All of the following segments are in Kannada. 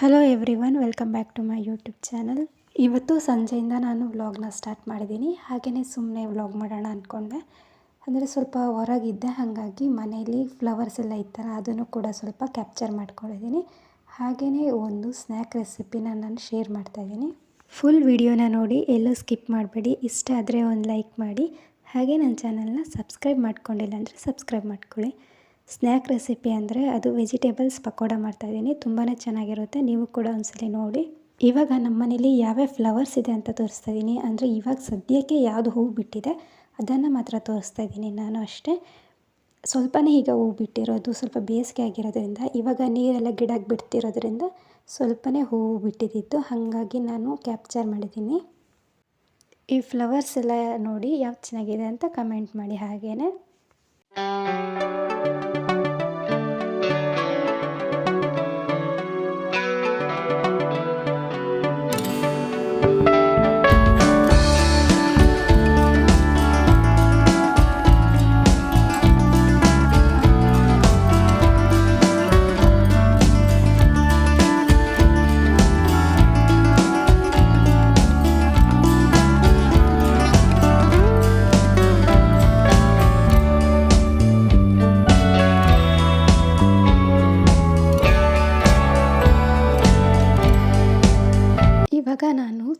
Hello everyone welcome back to my YouTube channel ಇವತ್ತು ಸಂಜೆಯಿಂದ ನಾನು ವ್ಲಾಗ್ನ ಸ್ಟಾರ್ಟ್ ಮಾಡಿದ್ದೀನಿ. ಹಾಗೆಯೇ ಸುಮ್ಮನೆ ವ್ಲಾಗ್ ಮಾಡೋಣ ಅಂದ್ಕೊಂಡೆ ಅಂದರೆ ಸ್ವಲ್ಪ ಹೊರಗಿದ್ದೆ, ಹಾಗಾಗಿ ಮನೆಯಲ್ಲಿ ಫ್ಲವರ್ಸ್ ಎಲ್ಲ ಇತ್ತಲ್ಲ, ಅದನ್ನು ಕೂಡ ಸ್ವಲ್ಪ ಕ್ಯಾಪ್ಚರ್ ಮಾಡ್ಕೊಂಡಿದ್ದೀನಿ. ಹಾಗೆಯೇ ಒಂದು ಸ್ನ್ಯಾಕ್ ರೆಸಿಪಿನ ನಾನು ಶೇರ್ ಮಾಡ್ತಾಯಿದ್ದೀನಿ ಫುಲ್ ವಿಡಿಯೋನ ನೋಡಿ, ಎಲ್ಲೂ ಸ್ಕಿಪ್ ಮಾಡಬೇಡಿ. ಇಷ್ಟ ಆದರೆ ಒಂದು ಲೈಕ್ ಮಾಡಿ. ಹಾಗೆ ನನ್ನ ಚಾನಲ್ನ ಸಬ್ಸ್ಕ್ರೈಬ್ ಮಾಡ್ಕೊಂಡಿಲ್ಲ ಅಂದರೆ ಸಬ್ಸ್ಕ್ರೈಬ್ ಮಾಡ್ಕೊಳ್ಳಿ. ಸ್ನ್ಯಾಕ್ ರೆಸಿಪಿ ಅಂದರೆ ಅದು ವೆಜಿಟೇಬಲ್ಸ್ ಪಕೋಡ ಮಾಡ್ತಾಯಿದ್ದೀನಿ. ತುಂಬಾ ಚೆನ್ನಾಗಿರುತ್ತೆ. ನೀವು ಕೂಡ ಒಂದ್ಸಲಿ ನೋಡಿ. ಇವಾಗ ನಮ್ಮ ಮನೇಲಿ ಯಾವ್ಯಾವ ಫ್ಲವರ್ಸ್ ಇದೆ ಅಂತ ತೋರಿಸ್ತಾ ಇದ್ದೀನಿ ಅಂದರೆ ಇವಾಗ ಸದ್ಯಕ್ಕೆ ಯಾವುದು ಹೂವು ಬಿಟ್ಟಿದೆ, ಅದನ್ನು ಮಾತ್ರ ತೋರಿಸ್ತಾ ಇದ್ದೀನಿ ನಾನು ಅಷ್ಟೇ. ಸ್ವಲ್ಪನೇ ಈಗ ಹೂವು ಬಿಟ್ಟಿರೋದು, ಸ್ವಲ್ಪ ಬೇಸಿಗೆ ಆಗಿರೋದ್ರಿಂದ, ಇವಾಗ ನೀರೆಲ್ಲ ಗಿಡಕ್ಕೆ ಬಿಡ್ತಿರೋದ್ರಿಂದ ಸ್ವಲ್ಪನೇ ಹೂವು ಬಿಟ್ಟಿದ್ದಿತ್ತು ಹಾಗಾಗಿ ನಾನು ಕ್ಯಾಪ್ಚರ್ ಮಾಡಿದ್ದೀನಿ. ಈ ಫ್ಲವರ್ಸ್ ಎಲ್ಲ ನೋಡಿ ಯಾವ್ದು ಚೆನ್ನಾಗಿದೆ ಅಂತ ಕಮೆಂಟ್ ಮಾಡಿ ಹಾಗೇನೆ.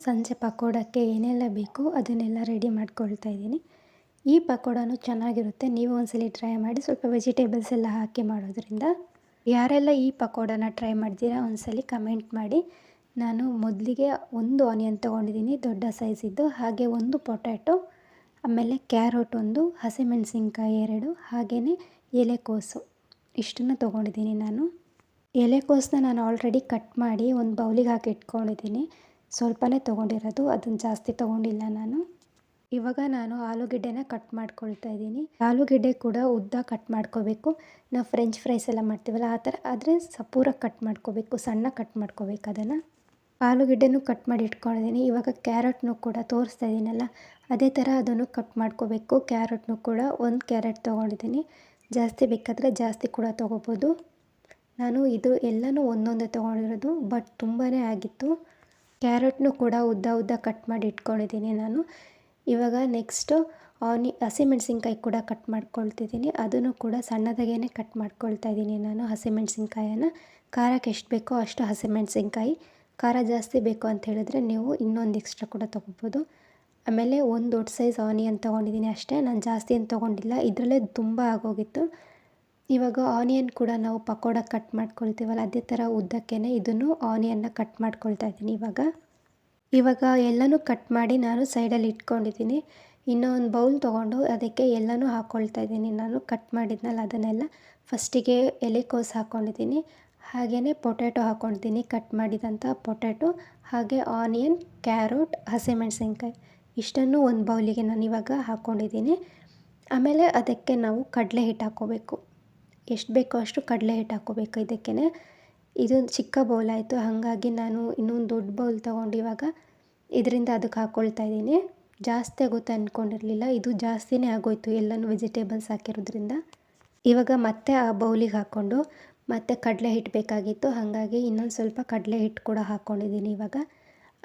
ಸಂಜೆ ಪಕೋಡಕ್ಕೆ ಏನೆಲ್ಲ ಬೇಕು ಅದನ್ನೆಲ್ಲ ರೆಡಿ ಮಾಡ್ಕೊಳ್ತಾ ಇದ್ದೀನಿ. ಈ ಪಕೋಡನೂ ಚೆನ್ನಾಗಿರುತ್ತೆ. ನೀವು ಒಂದ್ಸಲಿ ಟ್ರೈ ಮಾಡಿ ಸ್ವಲ್ಪ ವೆಜಿಟೇಬಲ್ಸ್ ಎಲ್ಲ ಹಾಕಿ ಮಾಡೋದ್ರಿಂದ. ಯಾರೆಲ್ಲ ಈ ಪಕೋಡನ ಟ್ರೈ ಮಾಡ್ತೀರಾ ಒಂದ್ಸಲಿ ಕಮೆಂಟ್ ಮಾಡಿ. ನಾನು ಮೊದಲಿಗೆ ಒಂದು ಆನಿಯನ್ ತೊಗೊಂಡಿದ್ದೀನಿ, ದೊಡ್ಡ ಸೈಜಿದ್ದು ಹಾಗೆ ಒಂದು ಪೊಟ್ಯಾಟೊ ಆಮೇಲೆ ಕ್ಯಾರೋಟ್ ಒಂದು, ಹಸಿಮೆಣಸಿನ್ಕಾಯಿ ಎರಡು, ಹಾಗೆಯೇ ಎಲೆಕೋಸು ಇಷ್ಟನ್ನು ತೊಗೊಂಡಿದ್ದೀನಿ ನಾನು. ಎಲೆಕೋಸನ್ನ ನಾನು ಆಲ್ರೆಡಿ ಕಟ್ ಮಾಡಿ ಒಂದು ಬೌಲಿಗೆ ಹಾಕಿ ಇಟ್ಕೊಂಡಿದ್ದೀನಿ ಸ್ವಲ್ಪನೇ ತೊಗೊಂಡಿರೋದು, ಅದನ್ನು ಜಾಸ್ತಿ ತೊಗೊಂಡಿಲ್ಲ ನಾನು. ಇವಾಗ ನಾನು ಆಲೂಗೆಡ್ಡೆನ ಕಟ್ ಮಾಡ್ಕೊಳ್ತಾ ಇದ್ದೀನಿ. ಆಲೂಗೆಡ್ಡೆ ಕೂಡ ಉದ್ದ ಕಟ್ ಮಾಡ್ಕೋಬೇಕು. ನಾವು ಫ್ರೆಂಚ್ ಫ್ರೈಸ್ ಎಲ್ಲ ಮಾಡ್ತೀವಲ್ಲ, ಆ ಥರ ಆದರೆ ಸಪೂರಾಗಿ ಕಟ್ ಮಾಡ್ಕೋಬೇಕು, ಸಣ್ಣ ಕಟ್ ಮಾಡ್ಕೋಬೇಕು ಅದನ್ನು. ಆಲೂಗೆಡ್ಡೆನೂ ಕಟ್ ಮಾಡಿ ಇಟ್ಕೊಂಡಿದ್ದೀನಿ. ಇವಾಗ ಕ್ಯಾರೆಟ್ನು ಕೂಡ ತೋರಿಸ್ತಾ ಇದ್ದೀನಲ್ಲ, ಅದೇ ಥರ ಅದನ್ನು ಕಟ್ ಮಾಡ್ಕೋಬೇಕು. ಕ್ಯಾರೆಟ್ನು ಕೂಡ ಒಂದು ಕ್ಯಾರೆಟ್ ತೊಗೊಂಡಿದ್ದೀನಿ. ಜಾಸ್ತಿ ಬೇಕಾದರೆ ಜಾಸ್ತಿ ಕೂಡ ತೊಗೋಬೋದು. ನಾನು ಇದು ಎಲ್ಲನೂ ಒಂದೊಂದೇ ತೊಗೊಂಡಿರೋದು ಬಟ್ ತುಂಬಾ ಆಗಿತ್ತು. ಕ್ಯಾರೆಟ್ನು ಕೂಡ ಉದ್ದ ಉದ್ದ ಕಟ್ ಮಾಡಿ ಇಟ್ಕೊಂಡಿದ್ದೀನಿ ನಾನು. ಇವಾಗ ನೆಕ್ಸ್ಟು ಆನಿ ಹಸಿಮೆಣ್ಸಿನ್ಕಾಯಿ ಕೂಡ ಕಟ್ ಮಾಡ್ಕೊಳ್ತಿದ್ದೀನಿ. ಅದನ್ನು ಕೂಡ ಸಣ್ಣದಾಗೇ ಕಟ್ ಮಾಡ್ಕೊಳ್ತಾ ಇದ್ದೀನಿ ನಾನು ಹಸಿಮೆಣ್ಸಿನ್ಕಾಯನ್ನು ಖಾರಕ್ಕೆ ಎಷ್ಟು ಬೇಕೋ ಅಷ್ಟು ಹಸಿಮೆಣ್ಸಿನ್ಕಾಯಿ ಖಾರ ಜಾಸ್ತಿ ಬೇಕು ಅಂತ ಹೇಳಿದ್ರೆ ನೀವು ಇನ್ನೊಂದು ಎಕ್ಸ್ಟ್ರಾ ಕೂಡ ತೊಗೋಬೋದು. ಆಮೇಲೆ ಒಂದು ದೊಡ್ಡ ಸೈಜ್ ಆನಿಯನ್ ತೊಗೊಂಡಿದ್ದೀನಿ ಅಷ್ಟೇ. ನಾನು ಜಾಸ್ತಿ ಏನು ತೊಗೊಂಡಿಲ್ಲ. ಇದರಲ್ಲೇ ತುಂಬ ಆಗೋಗಿತ್ತು. ಇವಾಗ ಆನಿಯನ್ ಕೂಡ ನಾವು ಪಕೋಡ ಕಟ್ ಮಾಡ್ಕೊಳ್ತೀವಲ್ಲ, ಅದೇ ಥರ ಉದ್ದಕ್ಕೇ ಇದನ್ನು ಆನಿಯನ್ನ ಕಟ್ ಮಾಡ್ಕೊಳ್ತಾ ಇದ್ದೀನಿ ಇವಾಗ. ಇವಾಗ ಎಲ್ಲನೂ ಕಟ್ ಮಾಡಿ ನಾನು ಸೈಡಲ್ಲಿ ಇಟ್ಕೊಂಡಿದ್ದೀನಿ. ಇನ್ನೂ ಒಂದು ಬೌಲ್ ತೊಗೊಂಡು ಅದಕ್ಕೆ ಎಲ್ಲನೂ ಹಾಕ್ಕೊಳ್ತಾ ಇದ್ದೀನಿ. ನಾನು ಕಟ್ ಮಾಡಿದ್ನಲ್ಲ ಅದನ್ನೆಲ್ಲ ಫಸ್ಟಿಗೆ ಎಲೆಕೋಸು ಹಾಕ್ಕೊಂಡಿದ್ದೀನಿ ಹಾಗೆಯೇ ಪೊಟ್ಯಾಟೊ ಹಾಕ್ಕೊಂಡಿದ್ದೀನಿ ಕಟ್ ಮಾಡಿದಂಥ ಪೊಟ್ಯಾಟೊ ಹಾಗೆ ಆನಿಯನ್ ಕ್ಯಾರೋಟ್ ಹಸಿಮೆಣಸಿನ್ಕಾಯಿ, ಇಷ್ಟನ್ನು ಒಂದು ಬೌಲಿಗೆ ನಾನು ಇವಾಗ ಹಾಕ್ಕೊಂಡಿದ್ದೀನಿ ಆಮೇಲೆ ಅದಕ್ಕೆ ನಾವು ಕಡಲೆ ಹಿಟ್ಟು ಹಾಕ್ಕೋಬೇಕು. ಎಷ್ಟು ಬೇಕೋ ಅಷ್ಟು ಕಡಲೆ ಹಿಟ್ಟು ಹಾಕ್ಕೋಬೇಕು ಇದಕ್ಕೇ ಇದೊಂದು ಚಿಕ್ಕ ಬೌಲ್ ಆಯಿತು. ಹಾಗಾಗಿ ನಾನು ಇನ್ನೊಂದು ದೊಡ್ಡ ಬೌಲ್ ತೊಗೊಂಡು ಇವಾಗ ಇದರಿಂದ ಅದಕ್ಕೆ ಹಾಕ್ಕೊಳ್ತಾ ಇದ್ದೀನಿ. ಜಾಸ್ತಿ ಆಗುತ್ತೆ ಅಂದ್ಕೊಂಡಿರಲಿಲ್ಲ ಇದು ಜಾಸ್ತಿನೇ ಆಗೋಯ್ತು ಎಲ್ಲನೂ ವೆಜಿಟೇಬಲ್ಸ್ ಹಾಕಿರೋದ್ರಿಂದ. ಇವಾಗ ಮತ್ತೆ ಆ ಬೌಲಿಗೆ ಹಾಕ್ಕೊಂಡು ಮತ್ತೆ ಕಡಲೆ ಹಿಟ್ಟು ಬೇಕಾಗಿತ್ತು. ಹಾಗಾಗಿ ಇನ್ನೊಂದು ಸ್ವಲ್ಪ ಕಡಲೆ ಹಿಟ್ಟು ಕೂಡ ಹಾಕ್ಕೊಂಡಿದ್ದೀನಿ ಇವಾಗ.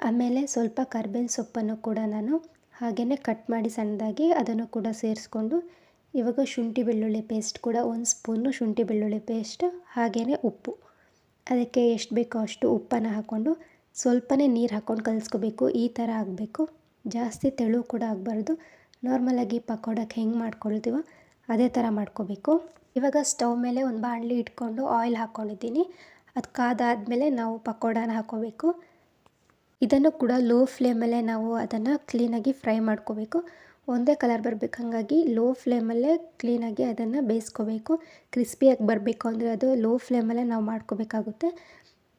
ಆಮೇಲೆ ಸ್ವಲ್ಪ ಕರ್ಬೇವಿನ ಸೊಪ್ಪನ್ನು ಕೂಡ ನಾನು ಹಾಗೆಯೇ ಕಟ್ ಮಾಡಿ ಸಣ್ಣದಾಗಿ ಅದನ್ನು ಕೂಡ ಸೇರಿಸ್ಕೊಂಡು ಇವಾಗ ಶುಂಠಿ ಬೆಳ್ಳುಳ್ಳಿ ಪೇಸ್ಟ್ ಕೂಡ ಒಂದು ಸ್ಪೂನು ಶುಂಠಿ ಬೆಳ್ಳುಳ್ಳಿ ಪೇಸ್ಟ್ ಹಾಗೆಯೇ ಉಪ್ಪು. ಅದಕ್ಕೆ ಎಷ್ಟು ಬೇಕೋ ಅಷ್ಟು ಉಪ್ಪನ್ನು ಹಾಕ್ಕೊಂಡು ಸ್ವಲ್ಪನೇ ನೀರು ಹಾಕ್ಕೊಂಡು ಕಲಿಸ್ಕೋಬೇಕು, ಈ ಥರ ಆಗಬೇಕು. ಜಾಸ್ತಿ ತೆಳು ಕೂಡ ಆಗಬಾರ್ದು. ನಾರ್ಮಲಾಗಿ ಪಕೋಡಕ್ಕೆ ಹೆಂಗೆ ಮಾಡ್ಕೊಳ್ತೀವೋ ಅದೇ ಥರ ಮಾಡ್ಕೋಬೇಕು. ಇವಾಗ ಸ್ಟವ್ ಮೇಲೆ ಒಂದು ಬಾಣಲಿ ಇಟ್ಕೊಂಡು ಆಯಿಲ್ ಹಾಕ್ಕೊಂಡಿದ್ದೀನಿ ಅದು ಕಾದಾದಮೇಲೆ ನಾವು ಪಕೋಡಾನ ಹಾಕ್ಕೋಬೇಕು ಇದನ್ನು ಕೂಡ ಲೋ ಫ್ಲೇಮಲ್ಲೇ ನಾವು ಅದನ್ನು ಕ್ಲೀನಾಗಿ ಫ್ರೈ ಮಾಡ್ಕೋಬೇಕು. ಒಂದೇ ಕಲರ್ ಬರಬೇಕು. ಹಾಗಾಗಿ ಲೋ ಫ್ಲೇಮಲ್ಲೇ ಕ್ಲೀನಾಗಿ ಅದನ್ನು ಬೇಯಿಸ್ಕೋಬೇಕು. ಕ್ರಿಸ್ಪಿಯಾಗಿ ಬರಬೇಕು ಅಂದರೆ ಅದು ಲೋ ಫ್ಲೇಮಲ್ಲೇ ನಾವು ಮಾಡ್ಕೋಬೇಕಾಗುತ್ತೆ.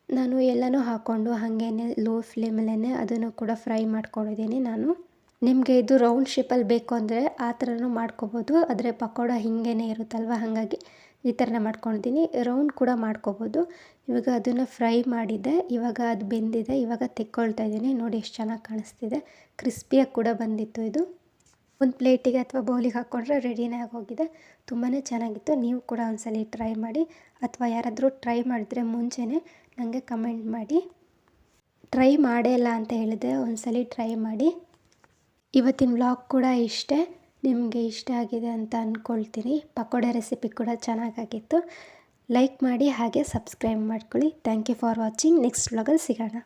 ನಾನು ಎಲ್ಲನೂ ಹಾಕ್ಕೊಂಡು ಹಾಗೇ ಲೋ ಫ್ಲೇಮಲ್ಲೇ ಅದನ್ನು ಕೂಡ ಫ್ರೈ ಮಾಡ್ಕೊಂಡಿದ್ದೀನಿ ನಾನು. ನಿಮಗೆ ಇದು ರೌಂಡ್ ಶೇಪಲ್ಲಿ ಬೇಕು ಅಂದರೆ ಆ ಥರನೂ ಮಾಡ್ಕೋಬೋದು. ಆದರೆ ಪಕೋಡ ಹೀಗೇ ಇರುತ್ತಲ್ವ? ಹಾಗಾಗಿ ಈ ಥರನೇ ಮಾಡ್ಕೊಂಡಿದ್ದೀನಿ. ರೌಂಡ್ ಕೂಡ ಮಾಡ್ಕೋಬೋದು. ಇವಾಗ ಅದನ್ನು ಫ್ರೈ ಮಾಡಿದ್ದೆ ಇವಾಗ ಅದು ಬೆಂದಿದೆ. ಇವಾಗ ತೆಕ್ಕೊಳ್ತಾ ಇದ್ದೀನಿ. ನೋಡಿ ಎಷ್ಟು ಚೆನ್ನಾಗಿ ಕಾಣಿಸ್ತಿದೆ. ಕ್ರಿಸ್ಪಿಯಾಗಿ ಕೂಡ ಬಂದಿತ್ತು ಇದು. ಒಂದು ಪ್ಲೇಟಿಗೆ ಅಥವಾ ಬೌಲಿಗೆ ಹಾಕ್ಕೊಂಡ್ರೆ ರೆಡಿನೇ ಆಗೋಗಿದೆ. ತುಂಬಾ ಚೆನ್ನಾಗಿತ್ತು. ನೀವು ಕೂಡ ಒಂದ್ಸಲ ಟ್ರೈ ಮಾಡಿ. ಅಥವಾ ಯಾರಾದರೂ ಟ್ರೈ ಮಾಡಿದ್ರೆ ಮುಂಚೆನೇ ನನಗೆ ಕಮೆಂಟ್ ಮಾಡಿ. ಟ್ರೈ ಮಾಡೇ ಇಲ್ಲ ಅಂತ ಹೇಳಿದೆ ಒಂದ್ಸಲಿ ಟ್ರೈ ಮಾಡಿ. ಇವತ್ತಿನ ವ್ಲಾಗ್ ಕೂಡ ಇಷ್ಟೇ. ನಿಮಗೆ ಇಷ್ಟ ಆಗಿದೆ ಅಂತ ಅಂದ್ಕೊಳ್ತೀನಿ ಪಕೋಡ ರೆಸಿಪಿ ಕೂಡ ಚೆನ್ನಾಗಾಗಿತ್ತು. ಲೈಕ್ ಮಾಡಿ ಹಾಗೆ ಸಬ್ಸ್ಕ್ರೈಬ್ ಮಾಡ್ಕೊಳ್ಳಿ. Thank you for watching. Next ವ್ಲಾಗಲ್ಲಿ ಸಿಗೋಣ.